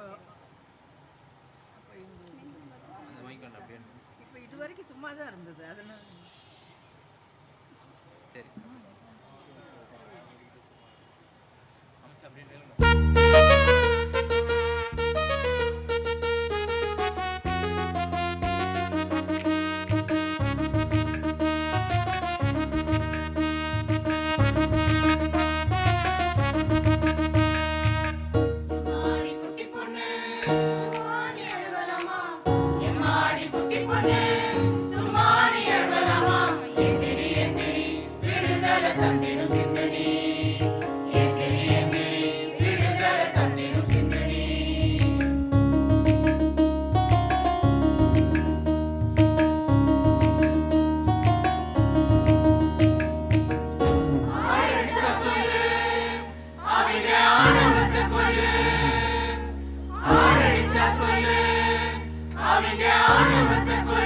அப்போ அப்போ வேண்டாம் அப்படியே இப்போ இது வரைக்கும் சும்மா தான் இருந்தது. அதனால் Ay,